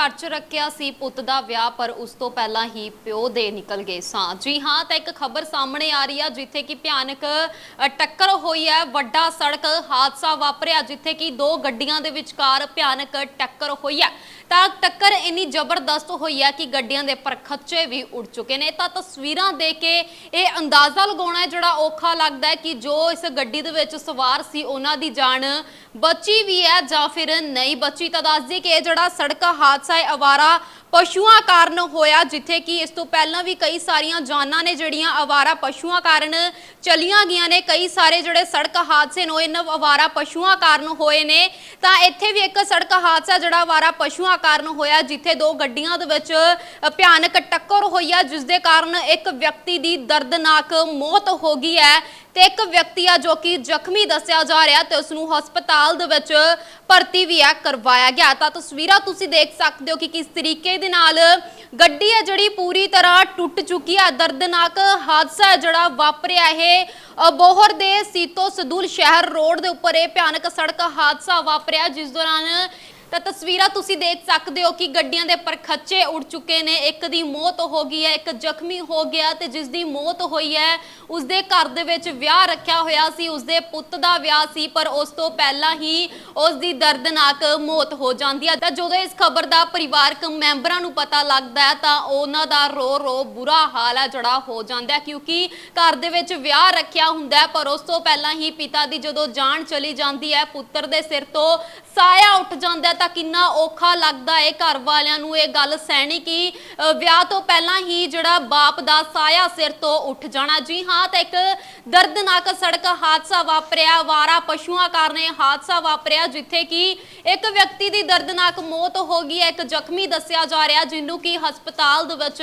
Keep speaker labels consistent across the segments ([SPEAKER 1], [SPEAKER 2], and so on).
[SPEAKER 1] ਘਰ 'ਚ ਰੱਖਿਆ ਸੀ ਪੁੱਤ ਦਾ ਵਿਆਹ, ਪਰ ਉਸ ਤੋਂ ਪਹਿਲਾਂ ਹੀ ਪਿਓ ਦੇ ਨਿਕਲ ਗਏ ਸਾਂ। ਜੀ ਹਾਂ, ਤਾਂ ਇੱਕ ਖਬਰ ਸਾਹਮਣੇ ਆ ਰਹੀ ਆ, ਜਿੱਥੇ ਕਿ ਭਿਆਨਕ ਟੱਕਰ ਹੋਈ ਹੈ। ਵੱਡਾ ਸੜਕ ਹਾਦਸਾ ਵਾਪਰਿਆ, ਜਿੱਥੇ ਕਿ ਦੋ ਗੱਡੀਆਂ ਦੇ ਵਿਚਕਾਰ ਭਿਆਨਕ ਟੱਕਰ ਹੋਈ ਹੈ। ਤਾਂ ਟੱਕਰ ਇੰਨੀ ਜ਼ਬਰਦਸਤ ਹੋਈ ਹੈ ਕਿ ਗੱਡੀਆਂ ਦੇ ਪਰਖੱਚੇ ਵੀ ਉੱਡ ਚੁੱਕੇ ਨੇ। ਤਾਂ ਤਸਵੀਰਾਂ ਦੇ ਕੇ ਇਹ ਅੰਦਾਜ਼ਾ ਲਗਾਉਣਾ ਜਿਹੜਾ ਔਖਾ ਲੱਗਦਾ ਹੈ ਕਿ ਜੋ ਇਸ ਗੱਡੀ ਦੇ ਵਿੱਚ ਸਵਾਰ ਸੀ, ਉਹਨਾਂ ਦੀ ਜਾਨ ਬਚੀ ਵੀ ਹੈ ਜਾਂ ਫਿਰ ਨਹੀਂ ਬਚੀ। ਤਾਂ ਦੱਸ ਦਈਏ ਕਿ ਇਹ ਜਿਹੜਾ ਸੜਕ ਹਾਦਸਾ ਹੈ, ਅਵਾਰਾ ਪਸ਼ੂਆਂ ਕਾਰਨ ਹੋਇਆ, ਜਿੱਥੇ ਕਿ ਇਸ ਤੋਂ ਪਹਿਲਾਂ ਵੀ ਕਈ ਸਾਰੀਆਂ ਜਾਨਾਂ ਨੇ ਜਿਹੜੀਆਂ ਅਵਾਰਾ ਪਸ਼ੂਆਂ ਕਾਰਨ ਚਲੀਆਂ ਗਈਆਂ ਨੇ, ਕਈ ਸਾਰੇ ਜਿਹੜੇ ਸੜਕ ਹਾਦਸੇ ਨੇ ਇਹਨਾਂ ਅਵਾਰਾ ਪਸ਼ੂਆਂ ਕਾਰਨ ਹੋਏ ਨੇ। ਤਾਂ ਇੱਥੇ ਵੀ ਇੱਕ ਸੜਕ ਹਾਦਸਾ ਜਿਹੜਾ ਅਵਾਰਾ ਪਸ਼ੂਆਂ ਕਾਰਨ ਹੋਇਆ, ਜਿੱਥੇ ਦੋ ਗੱਡੀਆਂ ਦੇ ਵਿੱਚ ਭਿਆਨਕ ਟੱਕਰ ਹੋਈ ਹੈ ਜਿਸ ਦੇ ਕਾਰਨ ਇੱਕ ਵਿਅਕਤੀ ਦੀ ਦਰਦਨਾਕ ਮੌਤ ਹੋ ਗਈ ਹੈ। ਤੇ ਇੱਕ ਵਿਅਕਤੀ ਆ ਜੋ ਕਿ ਜ਼ਖਮੀ ਦੱਸਿਆ ਜਾ ਰਿਹਾ ਤੇ ਉਸ ਨੂੰ ਹਸਪਤਾਲ ਦੇ ਵਿੱਚ ਭਰਤੀ ਵੀ ਆ ਕਰਵਾਇਆ ਗਿਆ। ਤਾਂ ਤਸਵੀਰਾਂ ਤੁਸੀਂ ਦੇਖ ਸਕਦੇ ਹੋ ਕਿ ਕਿਸ ਤਰੀਕੇ ਦੇ ਨਾਲ ਗੱਡੀ ਹੈ ਜਿਹੜੀ ਪੂਰੀ ਤਰ੍ਹਾਂ ਟੁੱਟ ਚੁੱਕੀ ਹੈ ਦਰਦਨਾਕ ਹਾਦਸਾ ਹੈ ਜਿਹੜਾ ਵਾਪਰਿਆ ਇਹ। ਅ, ਬੋਹਰ ਦੇ ਸੀਤੋ ਸਦੂਲ ਸ਼ਹਿਰ ਰੋਡ ਦੇ ਉੱਪਰ ਇਹ ਭਿਆਨਕ ਸੜਕ ਹਾਦਸਾ ਵਾਪਰਿਆ ਜਿਸ ਦੌਰਾਨ ਤਾਂ ਤਸਵੀਰਾਂ ਤੁਸੀਂ ਦੇਖ ਸਕਦੇ ਹੋ ਕਿ ਗੱਡੀਆਂ ਦੇ ਪਰਖੱਚੇ ਉੱਡ ਚੁੱਕੇ ਨੇ। ਇੱਕ ਦੀ ਮੌਤ ਹੋ ਗਈ ਹੈ, ਇੱਕ ਜ਼ਖਮੀ ਹੋ ਗਿਆ ਤੇ ਜਿਸ ਦੀ ਮੌਤ ਹੋਈ ਹੈ ਉਸ ਦੇ ਘਰ ਦੇ ਵਿੱਚ ਵਿਆਹ ਰੱਖਿਆ ਹੋਇਆ ਸੀ ਉਸ ਦੇ ਪੁੱਤ ਦਾ ਵਿਆਹ ਸੀ, ਪਰ ਉਸ ਤੋਂ ਪਹਿਲਾਂ ਹੀ ਉਸ ਦੀ ਦਰਦਨਾਕ ਮੌਤ ਹੋ ਜਾਂਦੀ ਹੈ। ਤਾਂ ਜਦੋਂ ਇਸ ਖਬਰ ਦਾ ਪਰਿਵਾਰਕ ਮੈਂਬਰਾਂ ਨੂੰ ਪਤਾ ਲੱਗਦਾ ਹੈ, ਤਾਂ ਉਹਨਾਂ ਦਾ ਰੋ ਰੋ ਬੁਰਾ ਹਾਲ ਹੈ ਜਿਹੜਾ ਹੋ ਜਾਂਦਾ ਹੈ, ਕਿਉਂਕਿ ਘਰ ਦੇ ਵਿੱਚ ਵਿਆਹ ਰੱਖਿਆ ਹੁੰਦਾ ਪਰ ਉਸ ਤੋਂ ਪਹਿਲਾਂ ਹੀ ਪਿਤਾ ਦੀ ਜਦੋਂ ਜਾਨ ਚਲੀ ਜਾਂਦੀ ਹੈ, ਪੁੱਤਰ ਦੇ ਸਿਰ ਤੋਂ ਸਾਇਆ ਉੱਠ ਜਾਂਦਾ ਤਾਂ ਕਿੰਨਾ ਔਖਾ ਲੱਗਦਾ ਹੈ ਘਰ ਵਾਲਿਆਂ ਨੂੰ ਇਹ ਗੱਲ ਸਹਿਣੀ ਕਿ ਵਿਆਹ ਤੋਂ ਪਹਿਲਾਂ ਹੀ ਜਿਹੜਾ ਬਾਪ ਦਾ ਸਾਇਆ ਸਿਰ ਤੋਂ ਉੱਠ ਜਾਣਾ। ਜੀ ਹਾਂ, ਤਾਂ ਇੱਕ ਦਰਦਨਾਕ ਸੜਕ ਹਾਦਸਾ ਵਾਪਰਿਆ, ਵਾਰਾ ਪਸ਼ੂਆਂ ਕਾਰਨ ਇਹ ਹਾਦਸਾ ਵਾਪਰਿਆ, ਜਿੱਥੇ ਕਿ ਇੱਕ ਵਿਅਕਤੀ ਦੀ ਦਰਦਨਾਕ ਮੌਤ ਹੋ ਗਈ ਹੈ। ਇੱਕ ਜ਼ਖਮੀ ਦੱਸਿਆ ਜਾ ਰਿਹਾ ਜਿਹਨੂੰ ਕਿ ਹਸਪਤਾਲ ਦੇ ਵਿੱਚ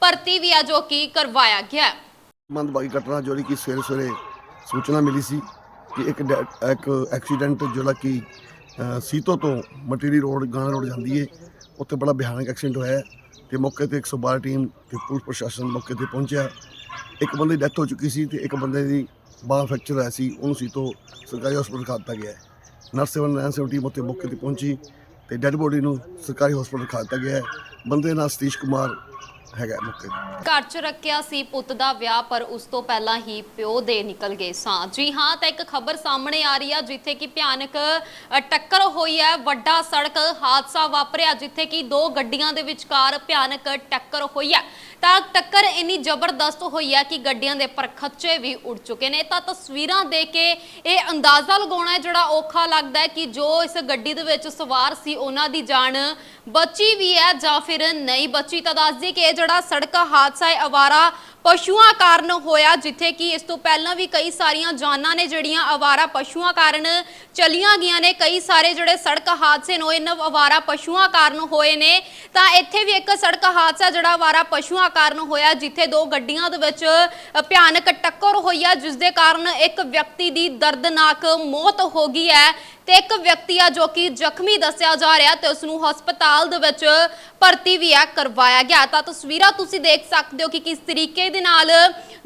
[SPEAKER 1] ਭਰਤੀ ਵੀ ਆ ਜੋ ਕਿ ਕਰਵਾਇਆ ਗਿਆ
[SPEAKER 2] ਮੰਦਭਾਗੀ ਘਟਨਾ ਜਿਹੜੀ ਕਿ ਸਵੇਰੇ ਸਵੇਰੇ ਸੂਚਨਾ ਮਿਲੀ ਸੀ ਕਿ ਇੱਕ ਡੈ- ਇੱਕ ਐਕਸੀਡੈਂਟ ਜਿਹੜਾ ਕਿ ਸੀਤੋ ਤੋਂ ਮਟੀਰੀ ਰੋਡ, ਗਾਣਾ ਰੋਡ ਜਾਂਦੀ ਹੈ ਉੱਥੇ ਬੜਾ ਭਿਆਨਕ ਐਕਸੀਡੈਂਟ ਹੋਇਆ ਹੈ ਤੇ ਮੌਕੇ ਤੇ 112 ਟੀਮ ਤੇ ਪੁਲਿਸ ਪ੍ਰਸ਼ਾਸਨ ਮੌਕੇ ਤੇ ਪਹੁੰਚਿਆ। ਇੱਕ ਬੰਦੇ ਦੀ ਡੈਥ ਹੋ ਚੁੱਕੀ ਸੀ ਤੇ ਇੱਕ ਬੰਦੇ ਦੀ ਬਾਹ ਫ੍ਰੈਕਚਰ ਹੋਇਆ ਸੀ, ਉਹਨੂੰ ਸੀਤੋ ਸਰਕਾਰੀ ਹਸਪਤਾਲ ਖਾ ਦਿੱਤਾ ਗਿਆ ਹੈ ਨਰਸ 797 ਟੀਮ ਉੱਥੇ ਮੌਕੇ ਤੇ ਪਹੁੰਚੀ ਤੇ ਡੈੱਡ ਬੋਡੀ ਨੂੰ ਸਰਕਾਰੀ ਹਸਪਤਾਲ ਖਾ ਦਿੱਤਾ ਗਿਆ ਹੈ ਬੰਦੇ ਦਾ ਨਾਂ ਸਤੀਸ਼ ਕੁਮਾਰ ਹੈਗਾ ਮੌਕੇ
[SPEAKER 1] ਘਰ 'ਚ ਰੱਖਿਆ ਸੀ ਪੁੱਤ ਦਾ ਵਿਆਹ ਪਰ ਉਸ ਤੋਂ ਪਹਿਲਾਂ ਹੀ ਪਿਓ ਦੇ ਨਿਕਲ ਗਏ ਸਾਂ ਜੀ ਹਾਂ ਤਾਂ ਇੱਕ ਖਬਰ ਸਾਹਮਣੇ ਆ ਰਹੀ ਆ ਜਿੱਥੇ ਕਿ ਭਿਆਨਕ ਅ, ਟੱਕਰ ਹੋਈ ਹੈ। ਵੱਡਾ ਸੜਕ ਹਾਦਸਾ ਵਾਪਰਿਆ ਜਿੱਥੇ ਕਿ ਦੋ ਗੱਡੀਆਂ ਦੇ ਵਿਚਕਾਰ ਭਿਆਨਕ ਟੱਕਰ ਹੋਈ ਹੈ। ਤਾਂ ਟੱਕਰ ਇੰਨੀ ਜ਼ਬਰਦਸਤ ਹੋਈ ਹੈ ਕਿ ਗੱਡੀਆਂ ਦੇ ਪਰਖੱਚੇ ਵੀ ਉੱਡ ਚੁੱਕੇ ਨੇ। ਤਾਂ ਤਸਵੀਰਾਂ ਦੇਖ ਕੇ ਇਹ ਅੰਦਾਜ਼ਾ ਲਗਾਉਣਾ ਜਿਹੜਾ ਔਖਾ ਲੱਗਦਾ ਹੈ ਕਿ ਜੋ ਇਸ ਗੱਡੀ ਦੇ ਵਿੱਚ ਸਵਾਰ ਸੀ, ਉਹਨਾਂ ਦੀ ਜਾਨ ਬਚੀ ਵੀ ਹੈ ਜਾਂ ਫਿਰ ਨਹੀਂ ਬਚੀ। ਤਾਂ ਦੱਸ ਦਈਏ ਕਿ ਇਹ ਜਿਹੜਾ ਸੜਕ ਹਾਦਸਾ ਹੈ, ਅਵਾਰਾ ਪਸ਼ੂਆਂ ਕਾਰਨ ਹੋਇਆ, ਜਿੱਥੇ ਕਿ ਇਸ ਤੋਂ ਪਹਿਲਾਂ ਵੀ ਕਈ ਸਾਰੀਆਂ ਜਾਨਾਂ ਨੇ ਜਿਹੜੀਆਂ ਅਵਾਰਾ ਪਸ਼ੂਆਂ ਕਾਰਨ ਚਲੀਆਂ ਗਈਆਂ ਨੇ, ਕਈ ਸਾਰੇ ਜਿਹੜੇ ਸੜਕ ਹਾਦਸੇ ਨੇ, ਉਹ ਇਹਨਾਂ ਅਵਾਰਾ ਪਸ਼ੂਆਂ ਕਾਰਨ ਹੋਏ ਨੇ। ਤਾਂ ਇੱਥੇ ਵੀ ਇੱਕ ਸੜਕ ਹਾਦਸਾ ਜਿਹੜਾ ਅਵਾਰਾ ਪਸ਼ੂਆਂ ਕਾਰਨ ਹੋਇਆ, ਜਿੱਥੇ ਦੋ ਗੱਡੀਆਂ ਦੇ ਵਿੱਚ ਭਿਆਨਕ ਟੱਕਰ ਹੋਈ ਹੈ ਜਿਸ ਦੇ ਕਾਰਨ ਇੱਕ ਵਿਅਕਤੀ ਦੀ ਦਰਦਨਾਕ ਮੌਤ ਹੋ ਗਈ ਹੈ। ਤੇ ਇੱਕ ਵਿਅਕਤੀ ਆ ਜੋ ਕਿ ਜ਼ਖਮੀ ਦੱਸਿਆ ਜਾ ਰਿਹਾ ਤੇ ਉਸ ਨੂੰ ਹਸਪਤਾਲ ਦੇ ਵਿੱਚ ਭਰਤੀ ਵੀ ਆ ਕਰਵਾਇਆ ਗਿਆ। ਤਾਂ ਤਸਵੀਰਾਂ ਤੁਸੀਂ ਦੇਖ ਸਕਦੇ ਹੋ ਕਿ ਕਿਸ ਤਰੀਕੇ ਦੇ ਨਾਲ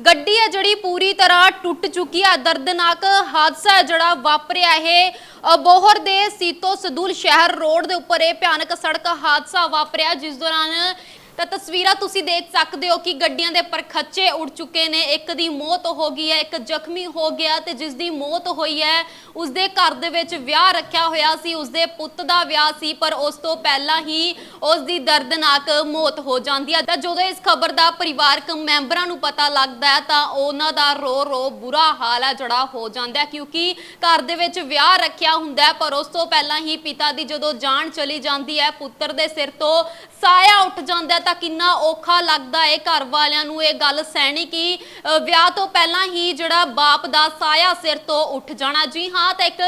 [SPEAKER 1] ਗੱਡੀ ਹੈ ਜਿਹੜੀ ਪੂਰੀ ਤਰ੍ਹਾਂ ਟੁੱਟ ਚੁੱਕੀ ਹੈ ਦਰਦਨਾਕ ਹਾਦਸਾ ਹੈ ਜਿਹੜਾ ਵਾਪਰਿਆ ਇਹ। ਅ, ਬੋਹਰ ਦੇ ਸੀਤੋ ਸਦੂਲ ਸ਼ਹਿਰ ਰੋਡ ਦੇ ਉੱਪਰ ਇਹ ਭਿਆਨਕ ਸੜਕ ਹਾਦਸਾ ਵਾਪਰਿਆ ਜਿਸ ਦੌਰਾਨ ਤਾਂ ਤਸਵੀਰਾਂ ਤੁਸੀਂ ਦੇਖ ਸਕਦੇ ਹੋ ਕਿ ਗੱਡੀਆਂ ਦੇ ਪਰਖੱਚੇ ਉੱਡ ਚੁੱਕੇ ਨੇ। ਇੱਕ ਦੀ ਮੌਤ ਹੋ ਗਈ ਹੈ, ਇੱਕ ਜ਼ਖਮੀ ਹੋ ਗਿਆ ਤੇ ਜਿਸ ਦੀ ਮੌਤ ਹੋਈ ਹੈ ਉਸ ਦੇ ਘਰ ਦੇ ਵਿੱਚ ਵਿਆਹ ਰੱਖਿਆ ਹੋਇਆ ਸੀ ਉਸ ਦੇ ਪੁੱਤ ਦਾ ਵਿਆਹ ਸੀ, ਪਰ ਉਸ ਤੋਂ ਪਹਿਲਾਂ ਹੀ ਉਸ ਦੀ ਦਰਦਨਾਕ ਮੌਤ ਹੋ ਜਾਂਦੀ ਹੈ। ਤਾਂ ਜਦੋਂ ਇਸ ਖਬਰ ਦਾ ਪਰਿਵਾਰਕ ਮੈਂਬਰਾਂ ਨੂੰ ਪਤਾ ਲੱਗਦਾ ਹੈ, ਤਾਂ ਉਹਨਾਂ ਦਾ ਰੋ ਰੋ ਬੁਰਾ ਹਾਲ ਹੈ ਜਿਹੜਾ ਹੋ ਜਾਂਦਾ ਕਿਉਂਕਿ ਘਰ ਦੇ ਵਿੱਚ ਵਿਆਹ ਰੱਖਿਆ ਹੁੰਦਾ ਪਰ ਉਸ ਤੋਂ ਪਹਿਲਾਂ ਹੀ ਪਿਤਾ ਦੀ ਜਦੋਂ ਜਾਨ ਚਲੀ ਜਾਂਦੀ ਹੈ, ਪੁੱਤਰ ਦੇ ਸਿਰ ਤੋਂ ਸਾਇਆ ਉੱਠ ਜਾਂਦਾ ਤਾਂ ਕਿੰਨਾ ਔਖਾ ਲੱਗਦਾ ਹੈ ਘਰ ਵਾਲਿਆਂ ਨੂੰ ਇਹ ਗੱਲ ਸਹਿਣੀ ਕਿ ਵਿਆਹ ਤੋਂ ਪਹਿਲਾਂ ਹੀ ਜਿਹੜਾ ਬਾਪ ਦਾ ਸਾਇਆ ਸਿਰ ਤੋਂ ਉੱਠ ਜਾਣਾ। ਜੀ ਹਾਂ, ਤਾਂ ਇੱਕ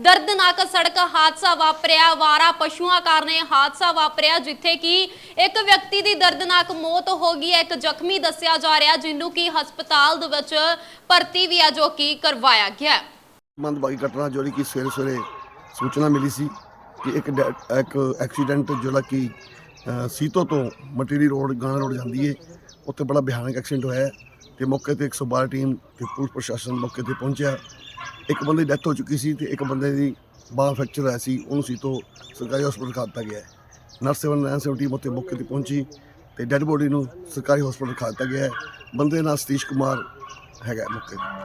[SPEAKER 1] ਦਰਦਨਾਕ ਸੜਕ ਹਾਦਸਾ ਵਾਪਰਿਆ, ਵਾਰਾ ਪਸ਼ੂਆਂ ਕਾਰਨ ਹਾਦਸਾ ਵਾਪਰਿਆ, ਜਿੱਥੇ ਕਿ ਇੱਕ ਵਿਅਕਤੀ ਦੀ ਦਰਦਨਾਕ ਮੌਤ ਹੋ ਗਈ ਹੈ। ਇੱਕ ਜ਼ਖਮੀ ਦੱਸਿਆ ਜਾ ਰਿਹਾ, ਜਿਹਨੂੰ ਕਿ ਹਸਪਤਾਲ ਦੇ ਵਿੱਚ ਭਰਤੀ ਵੀ ਆ, ਜੋ ਕਿ ਕਰਵਾਇਆ ਗਿਆ
[SPEAKER 2] ਮੰਦਭਾਗੀ ਘਟਨਾ ਜਿਹੜੀ ਕਿ ਸਵੇਰੇ ਸਵੇਰੇ ਸੂਚਨਾ ਮਿਲੀ ਸੀ ਕਿ ਇੱਕ ਇੱਕ ਐਕਸੀਡੈਂਟ ਜਿਹੜਾ ਕਿ ਸੀਤੋ ਤੋਂ ਮਟੀਰੀ ਰੋਡ, ਗਾਣਾ ਰੋਡ ਜਾਂਦੀ ਹੈ ਉੱਥੇ ਬੜਾ ਭਿਆਨਕ ਐਕਸੀਡੈਂਟ ਹੋਇਆ ਹੈ ਤੇ ਮੌਕੇ ਤੇ 112 ਟੀਮ ਤੇ ਪੁਲਿਸ ਪ੍ਰਸ਼ਾਸਨ ਮੌਕੇ ਤੇ ਪਹੁੰਚਿਆ। ਇੱਕ ਬੰਦੇ ਦੀ ਡੈਥ ਹੋ ਚੁੱਕੀ ਸੀ ਤੇ ਇੱਕ ਬੰਦੇ ਦੀ ਬਾਹ ਫ੍ਰੈਕਚਰ ਹੋਇਆ ਸੀ, ਉਹਨੂੰ ਸੀਤੋ ਸਰਕਾਰੀ ਹਸਪਤਾਲ ਖਾ ਦਿੱਤਾ ਗਿਆ। ਨਰਸ ਹੈ ਨਰਸ 797 ਟੀਮ ਉੱਥੇ ਮੌਕੇ ਤੇ ਪਹੁੰਚੀ ਤੇ ਡੈੱਡ ਬੋਡੀ ਨੂੰ ਸਰਕਾਰੀ ਹਸਪਤਾਲ ਖਾ ਦਿੱਤਾ ਗਿਆ। ਬੰਦੇ ਦਾ ਨਾਂ ਸਤੀਸ਼ ਕੁਮਾਰ ਹੈਗਾ ਮੌਕੇ ਤੇ।